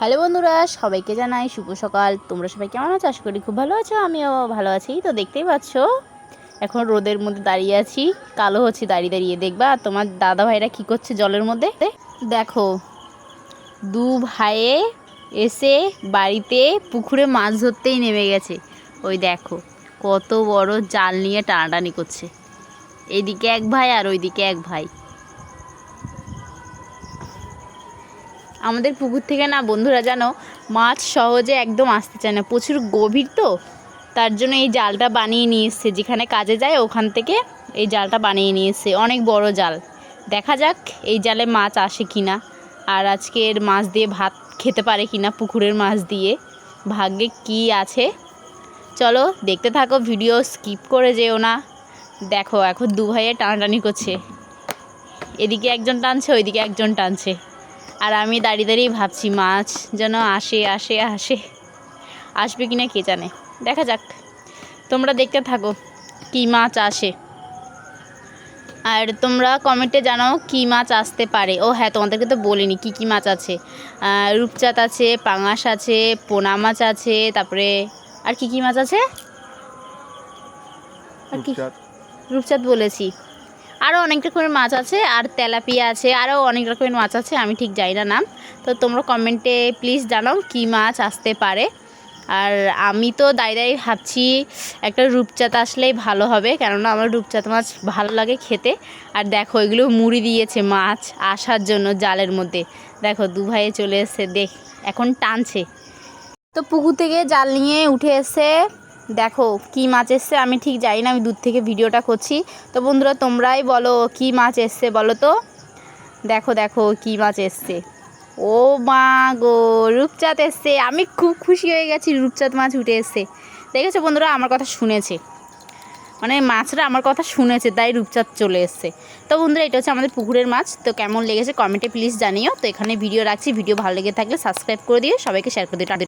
Hello বন্ধুরা, সবাইকে জানাই শুভ সকাল। তোমরা সবাই কেমন আছো? আশা করি খুব ভালো আছো, আমিও ভালো আছি। তো দেখতেই পাচ্ছ, এখন রোদের মধ্যে দাঁড়িয়ে আছি। কালো হচ্ছে, দাঁড়িয়ে দাঁড়িয়ে দেখবা। আর তোমার দাদা ভাইরা কী করছে জলের মধ্যে? দেখো, দু ভাইয়ে এসে বাড়িতে পুকুরে মাছ ধরতেই নেমে গেছে। ওই দেখো, কত বড় জাল নিয়ে টানাটানি করছে। এদিকে এক ভাই আর ওইদিকে এক ভাই। আমাদের পুকুর থেকে না, বন্ধুরা জানো, মাছ সহজে একদম আসতে চায় না। প্রচুর গভীর তো, তার জন্য এই জালটা বানিয়ে নিয়ে এসছে। যেখানে কাজে যায় ওখান থেকে এই জালটা বানিয়ে নিয়ে এসছে। অনেক বড় জাল। দেখা যাক এই জালে মাছ আসে কি না আর আজকের মাছ দিয়ে ভাত খেতে পারে কি না পুকুরের মাছ দিয়ে। ভাগ্যে কি আছে? চলো দেখতে থাকো, ভিডিও স্কিপ করে যেও না। দেখো, এখন দু ভাইয়ে টানাটানি করছে। এদিকে একজন টানছে, ওইদিকে একজন টানছে। আর আমি দাঁড়িয়ে দাঁড়িয়ে ভাবছি মাছ যেন আসে আসে আসে। আসবে কি না কে জানে? দেখা যাক। তোমরা দেখতে থাকো কী মাছ আসে। আর তোমরা কমেন্টে জানাও কী মাছ আসতে পারে। ও হ্যাঁ তোমাদেরকে তো বলিনি কী কী মাছ আছে। রূপচাঁদ আছে পাঙাশ আছে পোনা মাছ আছে তারপরে আর কী কী মাছ আছে? আর কি? রূপচাঁদ। রূপচাঁদ বলেছি। আরও অনেক রকমের মাছ আছে, আর তেলাপিয়া আছে আরও অনেক রকমের মাছ আছে, আমি ঠিক জানি না নাম। তো তোমরা কমেন্টে প্লিজ জানাও কী মাছ আসতে পারে। আর আমি তো দাঁড়িয়ে দাঁড়িয়ে ভাবছি একটা রূপচাঁদ আসলেই ভালো হবে, কেননা আমার রূপচাঁদ মাছ ভালো লাগে খেতে। আর দেখো, এগুলো মুড়ি দিয়েছে মাছ আসার জন্য জালের মধ্যে। দেখো দু ভাইয়ে চলে এসছে, দেখ, এখন টানছে। তো পুকুর থেকে জাল নিয়ে উঠে এসে দেখো, কি মাছ এসছে আমি ঠিক জানি না, আমি দূর থেকে ভিডিওটা করছি। তো বন্ধুরা, তোমরাই বলো, কি মাছ এসছে বলো তো? দেখো দেখো, কি মাছ এসছে। ও মা গো, রূপচাঁদ এসছে। আমি খুব খুশি হয়ে গেছি, রূপচাঁদ মাছ উঠে এসছে। দেখেছ বন্ধুরা, আমার কথা শুনেছে। মানে মাছরা আমার কথা শুনেছে, তাই রূপচাঁদ চলে এসছে। তো বন্ধুরা, এটা হচ্ছে আমাদের পুকুরের মাছ। তো কেমন লেগেছে কমেন্টে প্লিজ জানিও। তো এখানে ভিডিও রাখছি। ভিডিও ভালো লেগে থাকলে সাবস্ক্রাইব করে দিও। সবাইকে শেয়ার করে দিও।